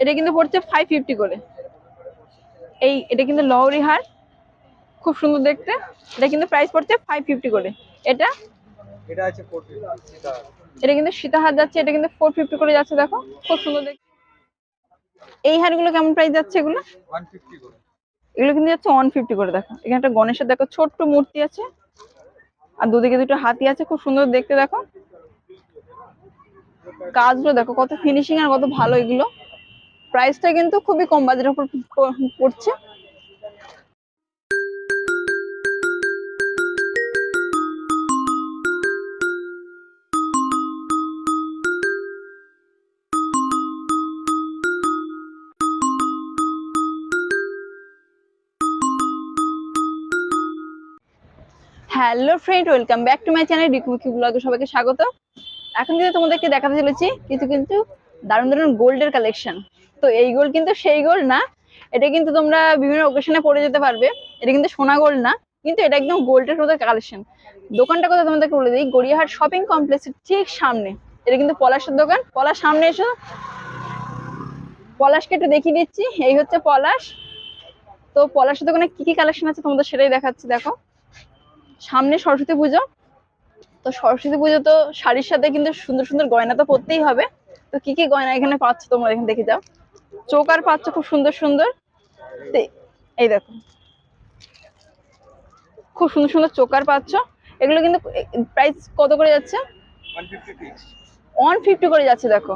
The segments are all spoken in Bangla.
এটা কিন্তু পড়ছে ফাইভ ফিফটি করে। এই এটা কিন্তু লহরি হার। খুব সুন্দর দেখতে। এটা কিন্তু প্রাইস পড়ছে ফাইভ ফিফটি করে। এটা? এটা আছে এটা কিন্তু সীতাহার যাচ্ছে এটা কিন্তু ফোর ফিফটি করে যাচ্ছে দেখো। খুব সুন্দর দেখতে। এই হারগুলো কেমন প্রাইস যাচ্ছে এগুলো? এগুলো কিন্তু যাচ্ছে ওয়ান ফিফটি করে দেখো। এখানে একটা গণেশের দেখো ছোট্ট মূর্তি আছে। আর দুদিকে দুটো হাতি আছে খুব সুন্দর দেখতে দেখো। কাজগুলো দেখো কত ফিনিশিং আর কত ভালো এগুলো। প্রাইসটা কিন্তু খুবই কম বাজারের উপর পড়ছে। Hello friend, welcome back to my channel রিকুমুখী ব্লগে সবাইকে স্বাগত। এখন কিন্তু তোমাদেরকে দেখাতে চলেছি, কিছু কিন্তু দারুণ দারুণ গোল্ডের কালেকশন। তো এই গোল কিন্তু সেই গোল না। এটা কিন্তু তোমরা বিভিন্ন ওকেশনে পরে যেতে পারবে। এটা কিন্তু সোনা গোল্ড না, কিন্তু এটা একদম গোল্ডের মতো কালেকশন দোকানটা কথা তোমাদেরকে বলে দিই, গড়িয়াহাট শপিং কমপ্লেক্সের ঠিক সামনে। এটা কিন্তু পলাশের দোকান। পলাশ সামনে এসো। পলাশকে একটু দেখিয়ে দিচ্ছি। এই হচ্ছে পলাশ। তো পলাশের দোকানে কি কি কালেকশন আছে তোমাদের সেটাই দেখাচ্ছি, দেখো। সামনে সরস্বতী পুজো। তো সরস্বতী পুজো তো শাড়ির সাথে কিন্তু সুন্দর সুন্দর গয়না তো পরতেই হবে। তো কি কি গয়না এখানে পাচ্ছ তোমরা এখানে দেখে যাও। চোকার পাচ্ছ খুব সুন্দর সুন্দর। এই দেখো। খুব সুন্দর সুন্দর চোকার পাচ্ছ এগুলো কিন্তু প্রাইস কত করে যাচ্ছে? ওয়ান ফিফটি করে যাচ্ছে, দেখো।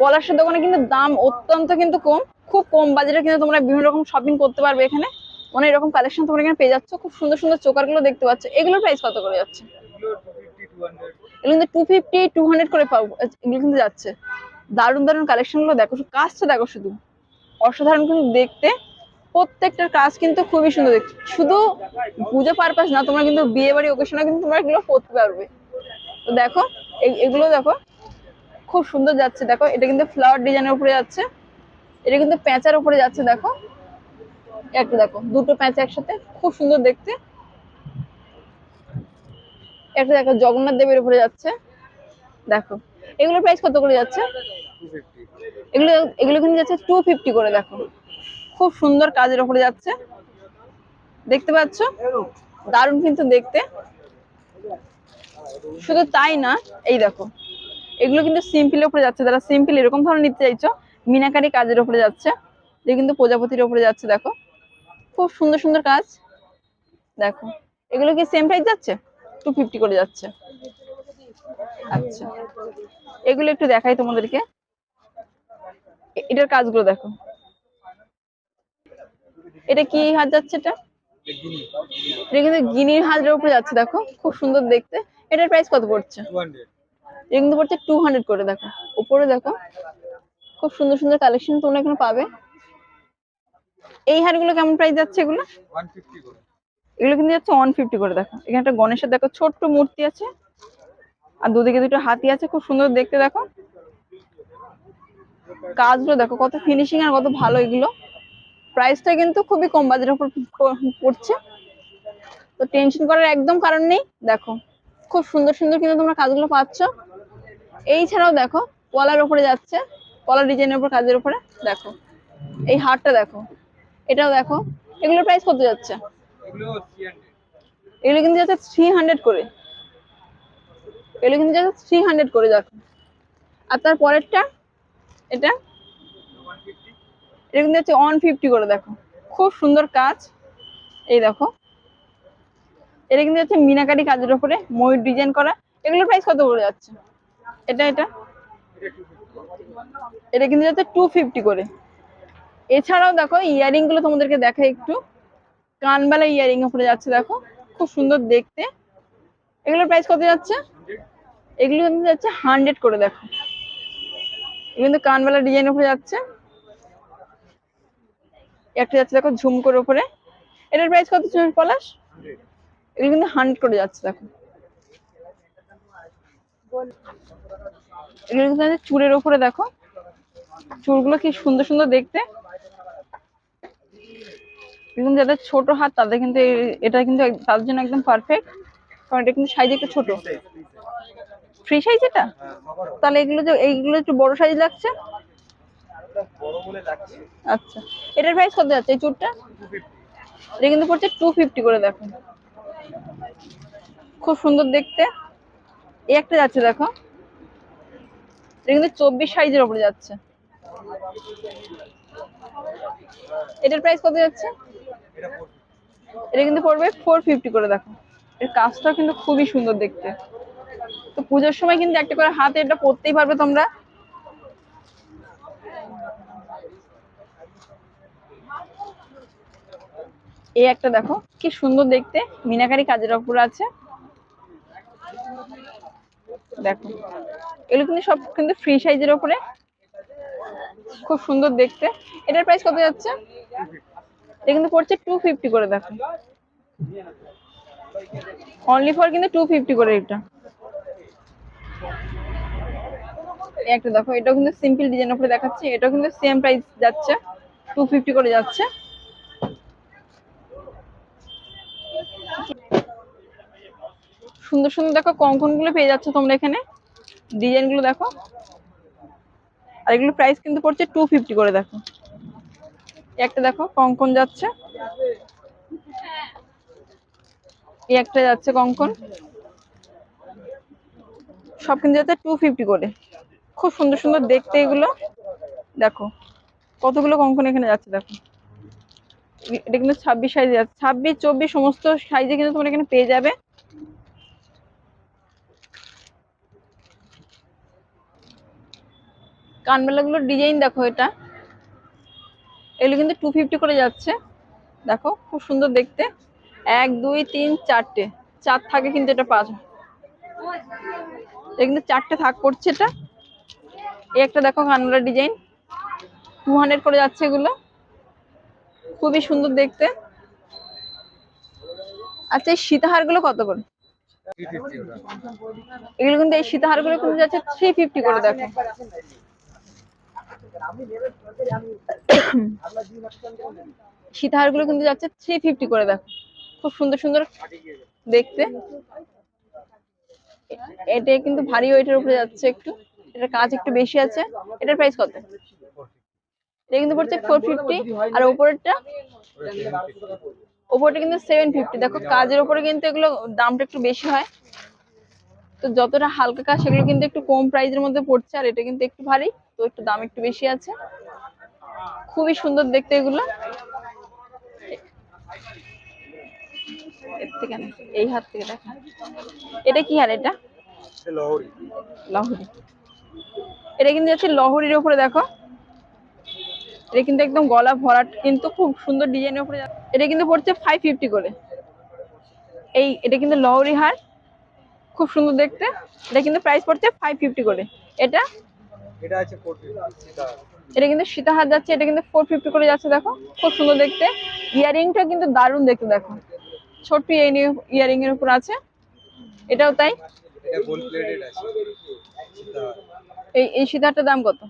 পলাশের দোকানে কিন্তু দাম অত্যন্ত কিন্তু কম, খুব কম বাজারে কিন্তু তোমরা বিভিন্ন রকম শপিং করতে পারবে এখানে। অনেক রকম কালেকশন তোমরা এখানে পেয়ে যাচ্ছ, খুব সুন্দর সুন্দর চোকারগুলো দেখতে পাচ্ছ। এগুলোর প্রাইস কত করে যাচ্ছে? এগুলো কিন্তু টু ফিফটি টু হান্ড্রেড করে পাবো এগুলো কিন্তু যাচ্ছে। দারুণ দারুণ কালেকশনগুলো দেখো কাজটা দেখো শুধু। অসাধারণ কিন্তু দেখতে। প্রত্যেকটার কাজ কিন্তু খুবই সুন্দর দেখতে। শুধু পুজো পারপাস না, তোমরা কিন্তু বিয়ে বাড়ি ওকেশনে কিন্তু তোমরা এগুলো করতে পারবে। তো দেখো এগুলো দেখো, খুব সুন্দর যাচ্ছে। দেখো, এটা কিন্তু ফ্লাওয়ার ডিজাইনের উপরে যাচ্ছে। এটা কিন্তু প্যাঁচার উপরে যাচ্ছে, দেখো। একটা দেখো, দুটো প্যাঁচা একসাথে, খুব সুন্দর দেখতে। একটা দেখো, জগন্নাথ দেবের উপরে যাচ্ছে। দেখো, এগুলোর প্রাইস কত করে যাচ্ছে? এগুলো এগুলো কিন্তু যাচ্ছে টু ফিফটি করে দেখো। খুব সুন্দর কাজের উপরে যাচ্ছে। দেখতে পাচ্ছ? দারুণ কিন্তু দেখতে। শুধু তাই না, এই দেখো। এগুলো কিন্তু সিম্পলের উপরে যাচ্ছে। যারা সিম্পল এরকম ধরনের নিতে চাইছো, মিনাকারি কাজের উপরে যাচ্ছে। এটা কিন্তু প্রজাপতির উপরে যাচ্ছে, দেখো। খুব সুন্দর সুন্দর কাজ। দেখো। এগুলো কি সেম প্রাইস যাচ্ছে? টু ফিফটি করে যাচ্ছে। আচ্ছা। এগুলো একটু দেখাই তোমাদেরকে। এটার কাজগুলো দেখো। এটা কি হাত যাচ্ছে এটা? এটা কিন্তু গিনির হাজের উপরে যাচ্ছে দেখো। খুব সুন্দর দেখতে। এটার প্রাইস কত পড়ছে? এটা কিন্তু পড়ছে টু হান্ড্রেড করে দেখো। উপরে দেখো খুব সুন্দর সুন্দর কালেকশন তোমরা এখানে পাবে। এই হারগুলো কেমন প্রাইস যাচ্ছে এগুলো? এগুলো কিন্তু যাচ্ছে ওয়ান ফিফটি করে দেখো। এখানে একটা গণেশের দেখো ছোট্ট মূর্তি আছে। আর দুদিকে দুটো হাতি আছে খুব সুন্দর দেখতে দেখো। কাজগুলো দেখো, কত ফিনিশিং আর কত ভালো এগুলো। প্রাইসটা কিন্তু খুবই কম বাজারের উপর পড়ছে। তো টেনশন করার একদম কারণ নেই। দেখো, খুব সুন্দর সুন্দর কিন্তু তোমরা কাজগুলো পাচ্ছ। এই ছাড়াও দেখো, পলার উপরে যাচ্ছে। পলার ডিজাইনের উপর, কাজের উপরে। দেখো, এই হারটা দেখো। এটাও দেখো, এগুলোর প্রাইস কত যাচ্ছে? এগুলো কিন্তু যাচ্ছে থ্রি হান্ড্রেড করে। এগুলো কিন্তু যাচ্ছে থ্রি হান্ড্রেড করে, দেখো। আর তার পরেরটা? এটা? এটা কিন্তু যাচ্ছে ওয়ান ফিফটি করে দেখো। খুব সুন্দর কাজ। এই দেখো। এটা কিন্তু হচ্ছে মিনাকারি কাজের উপরে ময়ূর ডিজাইন করা। এগুলোর প্রাইস কত করে যাচ্ছে? এটা এটা? এটা কিন্তু যাচ্ছে টু ফিফটি করে। এছাড়াও দেখো ইয়ারিংগুলো তোমাদেরকে দেখাই একটু। কানবালা ইয়ারিং উপরে যাচ্ছে দেখো। খুব সুন্দর দেখতে। এগুলোর প্রাইস কত যাচ্ছে? এগুলো কিন্তু যাচ্ছে হান্ড্রেড করে দেখো। কিন্তু কানবালা ডিজাইন উপরে যাচ্ছে একটা যাচ্ছে দেখো ঝুমকোর উপরে। এটার প্রাইস কত ছিল পলাশ? এগুলো কিন্তু হান্ড্রেড করে যাচ্ছে দেখো। এগুলো কিন্তু চুলের উপরে দেখো। চুলগুলো কি সুন্দর সুন্দর দেখতে। যাদের ছোট হাত তাদের কিন্তু এটা কিন্তু তাদের জন্য একদম পারফেক্ট কারণ এটা কিন্তু সাইজ একটু ছোট। ফ্রি সাইজ এটা? তাহলে এগুলো যে, এইগুলো একটু বড় সাইজ লাগছে? আচ্ছা। এটার প্রাইস কত যাচ্ছে এই চুটটা টু ফিফটি এটা কিন্তু পড়ছে টু ফিফটি করে, দেখো। খুব সুন্দর দেখতে। এই একটা যাচ্ছে, দেখো। এটা কিন্তু চব্বিশ সাইজের ওপরে যাচ্ছে। এটার প্রাইস কত যাচ্ছে? এটা কিন্তু পড়বে ফোর ফিফটি করে, দেখো। এর কাজটাও কিন্তু খুবই সুন্দর দেখতে। তো পুজোর সময় কিন্তু একটা করে হাতে এটা পরতেই পারবে তোমরা। এই একটা দেখো, কি সুন্দর দেখতে। মিনাকারি কাজের উপর আছে। দেখো, এগুলো কিন্তু সব কিন্তু ফ্রি সাইজের ওপরে খুব সুন্দর দেখতে। এটার প্রাইস কত যাচ্ছে? এটা কিন্তু পড়ছে টু ফিফটি করে, দেখো। অনলি ফর কিন্তু টু ফিফটি করে এটা এই একটা দেখো, এটাও কিন্তু সিম্পল ডিজাইন উপরে দেখাচ্ছে, এটাও কিন্তু সেম প্রাইস যাচ্ছে টু ফিফটি করে যাচ্ছে। সুন্দর সুন্দর দেখো কঙ্কনগুলো পেয়ে যাচ্ছে তোমরা এখানে। ডিজাইনগুলো দেখো। আর এগুলো প্রাইস কিন্তু পড়ছে টু ফিফটি করে, দেখো। একটা দেখো, কঙ্কন যাচ্ছে। এই একটা যাচ্ছে কঙ্কন। সব কিন্তু যাচ্ছে টু ফিফটি করে। খুব সুন্দর সুন্দর দেখতে এগুলো। দেখো, কতগুলো কঙ্কন এখানে যাচ্ছে, দেখো। এটা কিন্তু ছাব্বিশ সাইজে যাচ্ছে ছাব্বিশ, চব্বিশ সমস্ত সাইজে কিন্তু তোমরা এখানে পেয়ে যাবে। কানবেলাগুলোর ডিজাইন দেখো এটা। এগুলো কিন্তু টু ফিফটি করে যাচ্ছে। দেখো, খুব সুন্দর দেখতে। এক, দুই, তিন, চারটে। চার থাকে কিন্তু এটা পাঁচ। কিন্তু চারটে থাক করছে এটা। এই একটা দেখো কানবেলার ডিজাইন। টু হান্ড্রেড করে যাচ্ছে এগুলো। খুবই সুন্দর দেখতে। আচ্ছা এই সীতাহারগুলো কত করে? এগুলো কিন্তু এই সীতাহারগুলো কিন্তু যাচ্ছে থ্রি ফিফটি করে, দেখো। সীতাহারগুলো কিন্তু যাচ্ছে থ্রি ফিফটি করে, দেখো। খুব সুন্দর সুন্দর দেখতে। এটা কিন্তু ভারী ওয়েটের উপরে যাচ্ছে একটু। এটার কাজ একটু বেশি আছে। এটার প্রাইস কত? এটা কিন্তু পড়ছে ফোর ফিফটি আর উপরেরটা ওপরটা কিন্তু সেভেন ফিফটি দেখো কাজের উপরে কিন্তু এগুলো দামটা একটু বেশি হয়। তো যতটা হালকা কাজ সেগুলো কিন্তু একটু কম প্রাইসের মধ্যে পড়ছে আর এটা কিন্তু একটু ভারী তো একটু দাম একটু বেশি আছে। খুবই সুন্দর দেখতে এগুলো। এর থেকে এই হাত থেকে দেখা। এটা কি হার এটা লহরি। লহরি। এটা কিন্তু যাচ্ছে লহরির উপরে দেখো। এটা কিন্তু একদম গলা ভরাট কিন্তু খুব সুন্দর ডিজাইনের উপরে এটা কিন্তু পড়ছে ফাইভ ফিফটি করে। এই এটা কিন্তু লহরি হার খুব সুন্দর দেখতে। এটা কিন্তু প্রাইস পড়ছে ফাইভ ফিফটি করে। এটা? এটা আছে কিন্তু সীতাহার যাচ্ছে এটা কিন্তু ফোর ফিফটি করে যাচ্ছে দেখো। খুব সুন্দর দেখতে। ইয়ারিংটা কিন্তু দারুণ দেখতে দেখো। ছোট্ট ইয়ারিং এর উপর আছে। এটাও তাই। এই এই সীতাহারটার দাম কত?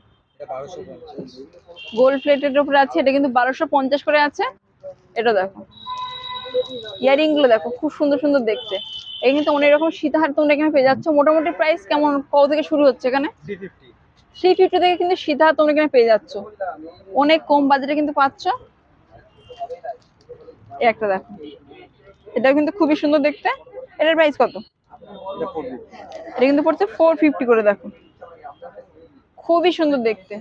গোল্ড প্লেটের উপরে আছে এটা কিন্তু বারোশো পঞ্চাশ করে আছে। এটা দেখো। ইয়ারিংগুলো দেখো খুব সুন্দর সুন্দর দেখতে। এই কিন্তু অনেক রকম সীতাহার তোমরা এখানে পেয়ে যাচ্ছ। মোটামুটি প্রাইস কেমন কত থেকে শুরু হচ্ছে এখানে? থ্রি ফিফটি থেকে কিন্তু সীতাহার তোমরা এখানে পেয়ে যাচ্ছ। অনেক কম বাজেটে কিন্তু পাচ্ছ। এই একটা দেখো। এটা কিন্তু খুবই সুন্দর দেখতে। এটার প্রাইস কত? এটা কিন্তু পড়ছে ফোর ফিফটি করে দেখো। খুবই সুন্দর দেখতে।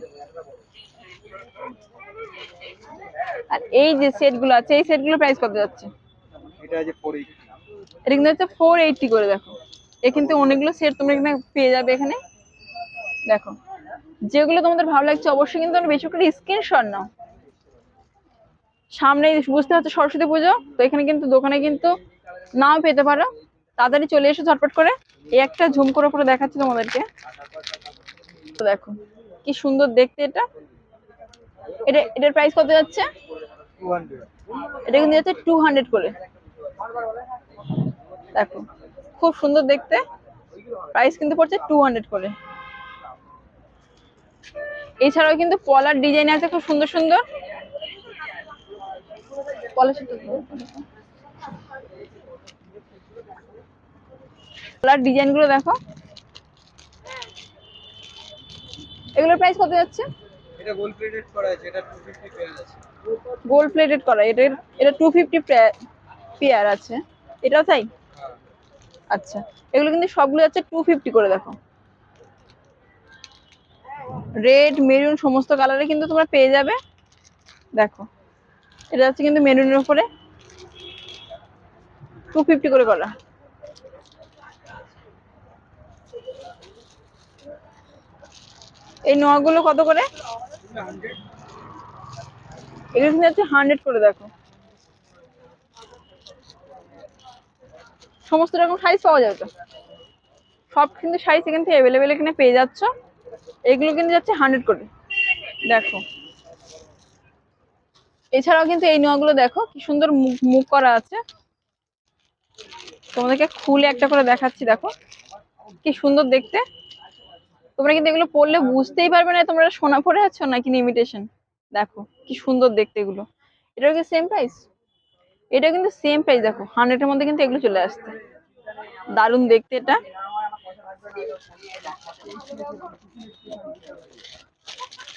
আর এই যে সেটগুলো আছে এই সেটগুলোর প্রাইস কত যাচ্ছে? এটা কিন্তু হচ্ছে ফোর এইটটি করে দেখো। এ কিন্তু অনেকগুলো সেট তোমরা এখানে পেয়ে যাবে এখানে। দেখো যেগুলো তোমাদের ভালো লাগছে অবশ্যই কিন্তু তোমরা বেশি করে স্ক্রিনশট নাও। সামনেই বুঝতে হচ্ছে সরস্বতী পুজো তো এখানে কিন্তু দোকানে কিন্তু নাও পেতে পারো। তাড়াতাড়ি চলে এসো ঝটপট করে। এই একটা ঝুম করে করে দেখাচ্ছি তোমাদেরকে। তো দেখো, কি সুন্দর দেখতে এটা। এটা, এটার প্রাইস কত যাচ্ছে? এটা কিন্তু যাচ্ছে টু হান্ড্রেড করে। দেখো, খুব সুন্দর দেখতে। প্রাইস কিন্তু পড়ছে টু হান্ড্রেড করে। এছাড়াও কিন্তু পলার ডিজাইন আছে খুব সুন্দর সুন্দর। পলার পলার ডিজাইনগুলো দেখো। এগুলোর প্রাইস কত যাচ্ছে? এটা গোল্ড প্লেটেড করা আছে এটা টু ফিফটি পেয়ার আছে। গোল্ড প্লেটেড করা এটা এটা টু ফিফটি পেয়ার আছে। এটাও তাই? হ্যাঁ। আচ্ছা এগুলো কিন্তু সবগুলো টু ফিফটি করে দেখো। রেড মেরুন সমস্ত কালারে কিন্তু তোমরা পেয়ে যাবে। দেখো এটা হচ্ছে কিন্তু মেরুনের উপরে। টু ফিফটি করে করা। এই নোয়াগুলো কত করে? এগুলো কিন্তু হান্ড্রেড করে, দেখো। সমস্ত রকম সাইজ পাওয়া যাবে তো? সব কিন্তু সাইজ এখান থেকে অ্যাভেলেবেল এখানে পেয়ে যাচ্ছ। এগুলো কিন্তু যাচ্ছে হান্ড্রেড করে। দেখো। এছাড়াও কিন্তু এই নোয়াগুলো দেখো, কি সুন্দর মুখ মুখ করা আছে। তোমাদেরকে খুলে একটা করে দেখাচ্ছি, দেখো। কি সুন্দর দেখতে। তোমরা কিন্তু এগুলো পড়লে বুঝতেই পারবে না তোমরা সোনা পরে আছো নাকি ইমিটেশন দেখো কি সুন্দর দেখতে এগুলো। এটাও কি সেম প্রাইস এটা কিন্তু সেম প্রাইস দেখো হান্ড্রেডের মধ্যে কিন্তু এগুলো চলে আসছে। দারুণ দেখতে এটা।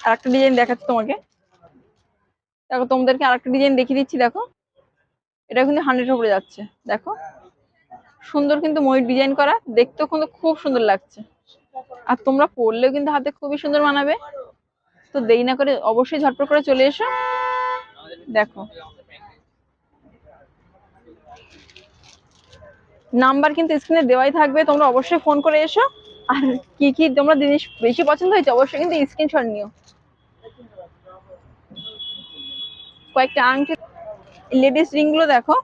আর একটা ডিজাইন দেখাচ্ছি তোমাকে। দেখো তোমাদেরকে আর একটা ডিজাইন দেখিয়ে দিচ্ছি দেখো। এটা কিন্তু হান্ড্রেডের উপরে যাচ্ছে দেখো। সুন্দর কিন্তু ময়ূর ডিজাইন করা দেখতেও কিন্তু খুব সুন্দর লাগছে। আর তোমরা পরলেও কিন্তু হাতে খুবই সুন্দর মানাবে। তো দেরি না করে অবশ্যই ঝটপট করে চলে এসো। দেখো। নাম্বার কিন্তু স্ক্রিনে দেওয়াই থাকবে, তোমরা অবশ্যই ফোন করে এসো। আর কি কি তোমরা জিনিস বেশি পছন্দ হয়েছে, অবশ্যই কিন্তু স্ক্রিনশট নিও। কয়েকটা আংটি লেডিস রিংগুলো দেখো।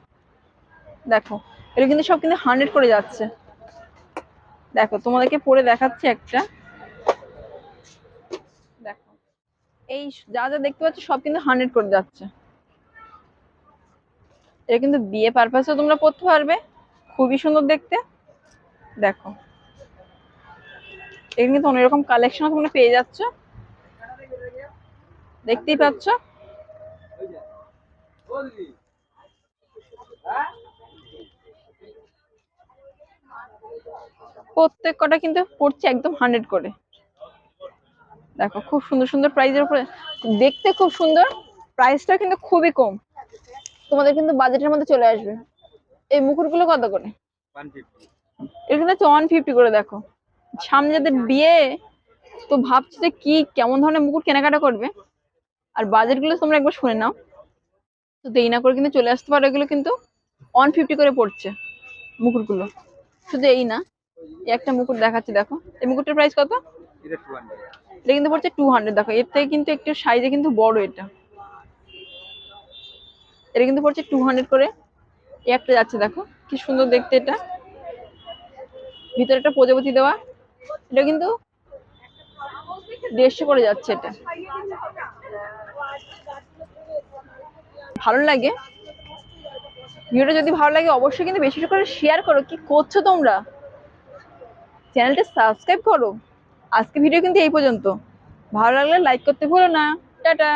দেখো। এগুলো কিন্তু সব কিন্তু হান্ড্রেড করে যাচ্ছে। দেখো, তোমাদেরকে পরে দেখাচ্ছি একটা। দেখো, এই যা যা দেখতে পাচ্ছ সব কিন্তু হান্ড্রেড করে যাচ্ছে। এটা কিন্তু বিয়ে পারপাসেও তোমরা পড়তে পারবে। খুবই সুন্দর দেখতে। দেখো এখানে কিন্তু অনেক রকম কালেকশন তোমরা পেয়ে যাচ্ছ। দেখতেই পাচ্ছ। প্রত্যেক কটা কিন্তু পড়ছে একদম হান্ড্রেড করে। দেখো খুব সুন্দর সুন্দর প্রাইজের উপরে। দেখতে খুব সুন্দর প্রাইসটা কিন্তু খুবই কম। তোমাদের কিন্তু বাজেটের মধ্যে চলে আসবে। এই মুকুটগুলো কত করে? এখানে হচ্ছে ওয়ান ফিফটি করে দেখো। সামনে যাদের বিয়ে তো ভাবছ যে কি কেমন ধরনের মুকুট কেনাকাটা করবে? আর বাজেটগুলো তোমরা একবার শুনে নাও। তো দেরি না করে কিন্তু চলে আসতে পারো এগুলো কিন্তু ওয়ান ফিফটি করে পড়ছে মুকুটগুলো। শুধু এই না একটা মুকুট দেখাচ্ছি, দেখো। এই মুকুটের প্রাইস কত? এটা কিন্তু পড়ছে টু হান্ড্রেড দেখো। এর থেকে কিন্তু একটু সাইজে কিন্তু বড় এটা। এটা কিন্তু পড়ছে টু হান্ড্রেড করে। একটা যাচ্ছে, দেখো। কি সুন্দর দেখতে এটা। ভিতরে একটা প্রজাপতি দেওয়া। এটা কিন্তু দেড়শো করে যাচ্ছে এটা। ভালো লাগে। ভিডিওটা যদি ভালো লাগে, অবশ্যই কিন্তু বেশি করে শেয়ার করো। কি করছ তোমরা? চ্যানেলটা সাবস্ক্রাইব করো। আজকে ভিডিও কিন্তু এই পর্যন্ত। ভালো লাগলে লাইক করতে ভুলো না। টাটা।